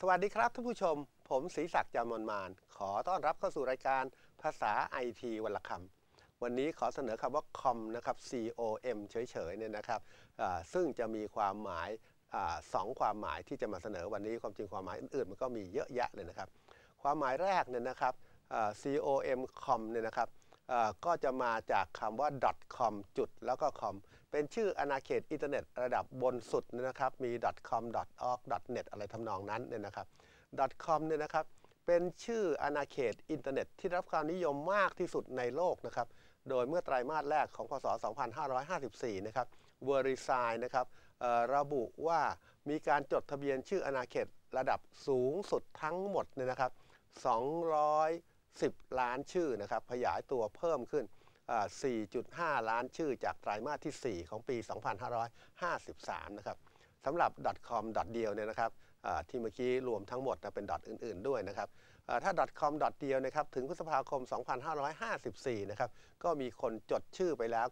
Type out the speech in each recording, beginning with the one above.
สวัสดีครับท่านผู้ชม ผมศรีศักดิ์จามนมาน ขอต้อนรับเข้าสู่รายการภาษาไอทีวันละคำวันนี้ขอเสนอคำว่า com นะครับ com เฉยๆเนี่ยนะครับซึ่งจะมีความหมายอสองความหมายที่จะมาเสนอวันนี้ความจริงความหมายอื่นๆ มันก็มีเยอะแยะเลยนะครับ ความหมายแรกเนี่ยนะครับ com com เนี่ยนะครับ ก็จะมาจากคำว่า .com จุดแล้วก็ com เป็นชื่ออาณาเขตอินเทอร์เน็ตระดับบนสุดนะครับ มี .com .org .net อะไรทำนองนั้นเนี่ยนะครับ .com เนี่ยนะครับ เป็นชื่ออาณาเขตอินเทอร์เน็ตที่รับความนิยมมากที่สุดในโลกนะครับ โดยเมื่อไตรมาสแรกของพศ 2554 นะครับ v e r i s i นะครับเอ่อระบุว่ามีการจดทะเบียนชื่ออาณาเขตระดับสูงสุดทั้งหมดเนี่ยนะครับ 10 ล้านชื่อนะครับขยายตัวเพิ่มขึ้น 4.5 ล้านชื่อจากไตรมาสที่ 4 ของปี 2553 นะครับสำหรับ .com เดียวเนี่ยนะครับที่เมื่อกี้รวมทั้งหมดนะเป็นอื่น ๆ ด้วยนะครับถ้า .com เดียวนะครับถึงพฤษภาคม 2554 นะครับก็มีคนจดชื่อไปแล้ว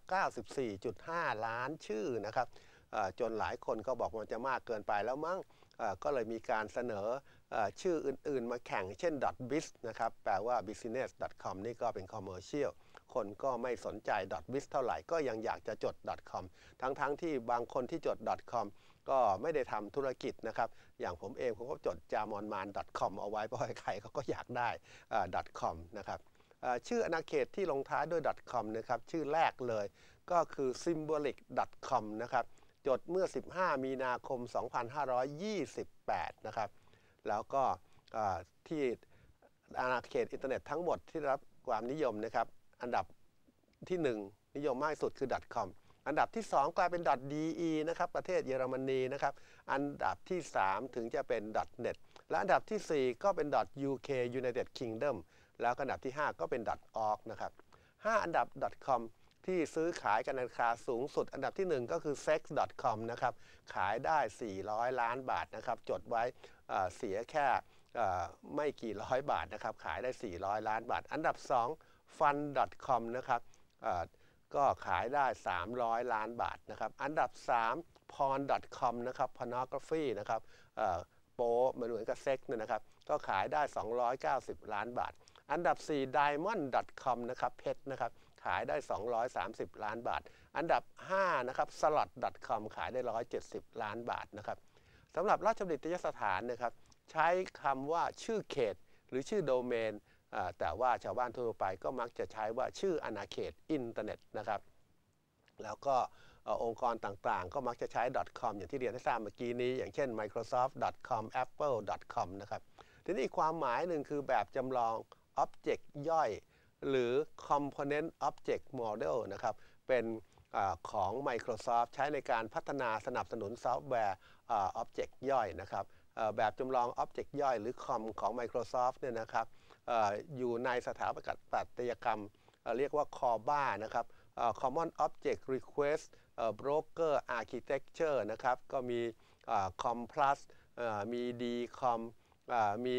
94.5 ล้านชื่อนะครับจนหลายคนก็บอกมันจะมากเกินไปแล้วมั้งก็เลยมีการเสนอ ชื่ออื่น ๆ มาแข่งเช่น .biz นะครับ แปลว่า business.com นี่ก็เป็น commercial คนก็ไม่สนใจ .biz เท่าไหร่ก็ยังอยากจะจด .com ทั้งๆทที่บางคนที่จด .com ก็ไม่ได้ทำธุรกิจนะครับ อย่างผมเองผมก็จด jamon .com เอาไว้เพราะใครเขาก็อยากได้อ่า .com นะครับชื่ออาณาเขตที่ลงท้ายด้วย .com นะครับ ชื่อแรกเลยก็คือ symbolic.com นะครับ จดเมื่อ 15 มีนาคม 2528 นะครับ แล้วก็ที่อาณาเขตอินเทอร์เน็ตทั้งหมดที่รับความนิยมนะครับ อันดับที่ 1 นิยมมากที่สุดคือ .com อันดับที่ 2 กลายเป็น .de นะครับ ประเทศเยอรมนีนะครับ อันดับที่ 3 ถึงจะเป็น .net และอันดับทีสี่4 ก็เป็น .uk United Kingdom แล้วอันดับที่ 5 ก็เป็น .org นะครับ 5 อันดับ .com ที่ซื้อขายกันในราคาสูงสุด อันดับที่ 1 ก็คือ sex.com นะครับ ขายได้ 400 ล้านบาทนะครับ จดไว้เสียแค่ไม่กี่ร้อยบาทนะครับ ขายได้ 400 ล้านบาท อันดับ 2 fun.com นะครับก็ขายได้ 300 ล้านบาทนะครับ อันดับ 3 porn.com นะครับ pornography นะครับโป๊มันเหมือนกับเซ็กเนี่ยนะครับ ก็ขายได้ 290 ล้านบาท อันดับ 4 diamond.com นะครับ เพชรนะครับ ขายได้ 230 ล้านบาท อันดับ 5 นะครับ slot.com ขายได้ 170 ล้านบาทนะครับสำหรับราชบัณฑิตยสถานนะครับ ใช้คำว่าชื่อเขต หรือชื่อโดเมน แต่ว่าชาวบ้านทั่วไปก็มักจะใช้ว่าชื่ออาณาเขตอินเทอร์เน็ตนะครับ แล้วก็อองค์กรต่างๆ ก็มักจะใช้ .com อย่างที่เรียนให้ทราบเมื่อกี้นี้ อย่างเช่น microsoft.com apple.com นะครับ ทีนี้ความหมายหนึ่งคือแบบจำลอง Object ย่อย หรือ Component Object Model นะครับเป็นอของ Microsoft ใช้ในการพัฒนาสนับสนุนซอฟต์แวร์อ่า Object ย่อยนะครับแบบจำลอง Object ย่อยหรือ COM ของ Microsoft เนี่ยนะครับออยู่ในสถาปัตยกรรมเอ่อเรียกว่า CORBA นะครับเอ่อ Common Object Request เอ่อ Broker Architecture นะครับก็มีอ่า COM Plus มี DCOM อ่ามี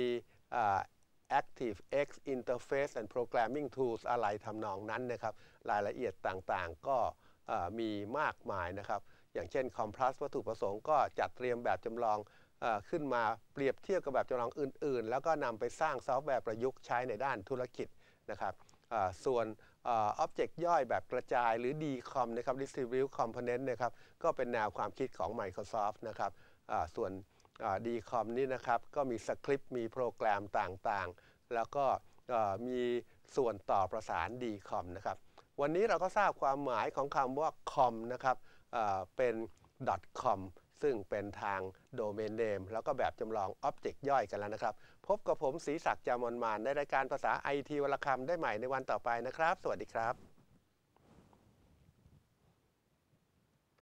อ่า Active X Interface and Programming Tools อะไรทำนองนั้นนะครับ รายละเอียดต่างๆ ก็มีมากมายนะครับ อย่างเช่น Complas วัตถุประสงค์ก็จัดเตรียมแบบจำลองอขึ้นมาเปรียบเทียบกับแบบจำลองอื่นๆ แล้วก็นำไปสร้างซอฟต์แวร์ประยุกต์ใช้ในด้านธุรกิจนะครับส่วนอ็อบเจกต์ย่อยแบบกระจายหรือ DCOM นะครับ Distribute Component นะครับ ก็เป็นแนวความคิดของ Microsoft นะครับส่วน ดีคอมนี่นะครับ ก็มีสคริปต์มีโปรแกรมต่างๆ แล้วก็มีส่วนต่อประสาน d c o m นะครับ วันนี้เราก็ทราบความหมายของคำว่า com นะครับเป็น .com ซึ่งเป็นทาง Domain Name แล้วก็แบบจำลอง Object ย่อยกันแล้วนะครับ พบกับผมศรีศักดิ์จามอนมานในรายการภาษาไอทีวลคำได้ใหม่ในวันต่อไปนะครับ สวัสดีครับ